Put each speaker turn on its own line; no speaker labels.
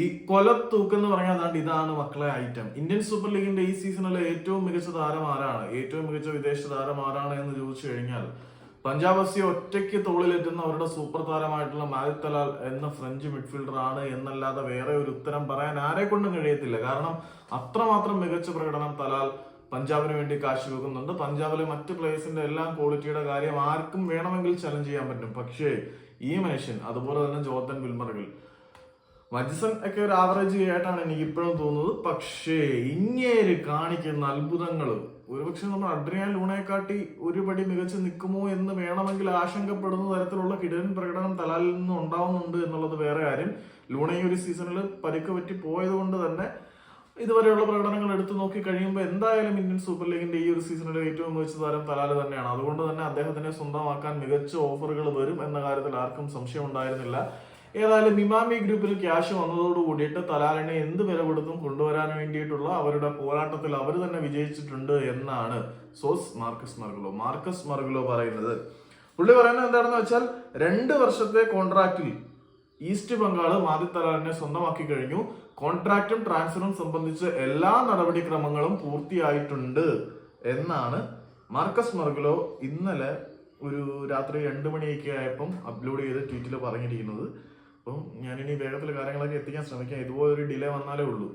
ഈ കൊലത്തൂക്ക് എന്ന് പറഞ്ഞാൽ അതാണ്ട് ഇതാണ് മക്കളെ ഐറ്റം ഇന്ത്യൻ സൂപ്പർ ലീഗിന്റെ ഈ സീസണിലെ ഏറ്റവും മികച്ച താരം ആരാണ്? ഏറ്റവും മികച്ച വിദേശ താരം ആരാണ് എന്ന് ചോദിച്ചു കഴിഞ്ഞാൽ പഞ്ചാബ് എഫ് സി ഒറ്റയ്ക്ക് തോളിലെത്തുന്ന അവരുടെ സൂപ്പർ താരമായിട്ടുള്ള മാലിക് തലാൽ എന്ന ഫ്രഞ്ച് മിഡ്ഫീൽഡർ ആണ് എന്നല്ലാതെ വേറെ ഒരു ഉത്തരം പറയാൻ ആരെ കൊണ്ടും കഴിയത്തില്ല. കാരണം അത്രമാത്രം മികച്ച പ്രകടനം തലാൽ പഞ്ചാബിന് വേണ്ടി കാഴ്ചവെക്കുന്നുണ്ട്. പഞ്ചാബിലെ മറ്റ് പ്ലേയേഴ്സിന്റെ എല്ലാം ക്വാളിറ്റിയുടെ കാര്യം ആർക്കും വേണമെങ്കിൽ ചലഞ്ച് ചെയ്യാൻ പറ്റും. പക്ഷേ ഈ മനുഷ്യൻ അതുപോലെ തന്നെ ജോർദൻ വിൽമറുകൾ മജിസൺ ഒക്കെ ഒരു ആവറേജ് ആയിട്ടാണ് എനിക്ക് ഇപ്പോഴും തോന്നുന്നത്. പക്ഷേ ഇങ്ങേര് കാണിക്കുന്ന അത്ഭുതങ്ങൾ ഒരുപക്ഷെ നമ്മൾ അഡ്രിയാൻ ലൂണയെക്കാട്ടി ഒരുപടി മികച്ച് നിൽക്കുമോ എന്ന് വേണമെങ്കിൽ ആശങ്കപ്പെടുന്ന തരത്തിലുള്ള കിടൻ പ്രകടനം തലാലിൽ നിന്ന് ഉണ്ടാവുന്നുണ്ട് എന്നുള്ളത് വേറെ കാര്യം. ലൂണ ഈ ഒരു സീസണിൽ പരിക്ക് പറ്റി പോയത് കൊണ്ട് തന്നെ ഇതുവരെയുള്ള പ്രകടനങ്ങൾ എടുത്തു നോക്കി കഴിയുമ്പോൾ എന്തായാലും ഇന്ത്യൻ സൂപ്പർ ലീഗിന്റെ ഈ ഒരു സീസണിലെ ഏറ്റവും മികച്ച താരം തലാൽ തന്നെയാണ്. അതുകൊണ്ട് തന്നെ അദ്ദേഹത്തിനെ സ്വന്തമാക്കാൻ മികച്ച ഓഫറുകൾ വരും എന്ന കാര്യത്തിൽ ആർക്കും സംശയം ഉണ്ടായിരുന്നില്ല. ഏതായാലും ഇമാമി ഗ്രൂപ്പിൽ ക്യാഷ് വന്നതോട് കൂടിയിട്ട് തലാലിനെ എന്ത് വില കൊടുത്തും കൊണ്ടുവരാൻ വേണ്ടിയിട്ടുള്ള അവരുടെ പോരാട്ടത്തിൽ അവർ തന്നെ വിജയിച്ചിട്ടുണ്ട് എന്നാണ് സോസ് മാർക്കസ് മർഗുലോ. മാർക്കസ് മർഗുലോ പറയുന്നത്. പുള്ളി പറയുന്നത് എന്താണെന്ന് വെച്ചാൽ രണ്ട് വർഷത്തെ കോൺട്രാക്റ്റിൽ ഈസ്റ്റ് ബംഗാൾ മാതി തലാലിനെ സ്വന്തമാക്കി കഴിഞ്ഞു. കോൺട്രാക്റ്റും ട്രാൻസ്ഫറും സംബന്ധിച്ച് എല്ലാ നടപടിക്രമങ്ങളും പൂർത്തിയായിട്ടുണ്ട് എന്നാണ് മാർക്കസ് മർഗുലോ ഇന്നലെ ഒരു രാത്രി രണ്ട് മണിയൊക്കെ ആയപ്പം അപ്ലോഡ് ചെയ്ത് ട്വീറ്റിൽ പറഞ്ഞിരിക്കുന്നത്. അപ്പം ഞാനിനി വേഗത്തിൽ കാര്യങ്ങളൊക്കെ എത്തിക്കാൻ ശ്രമിക്കാം. ഇതുപോലൊരു ഡിലേ വന്നാലേ ഉള്ളൂ.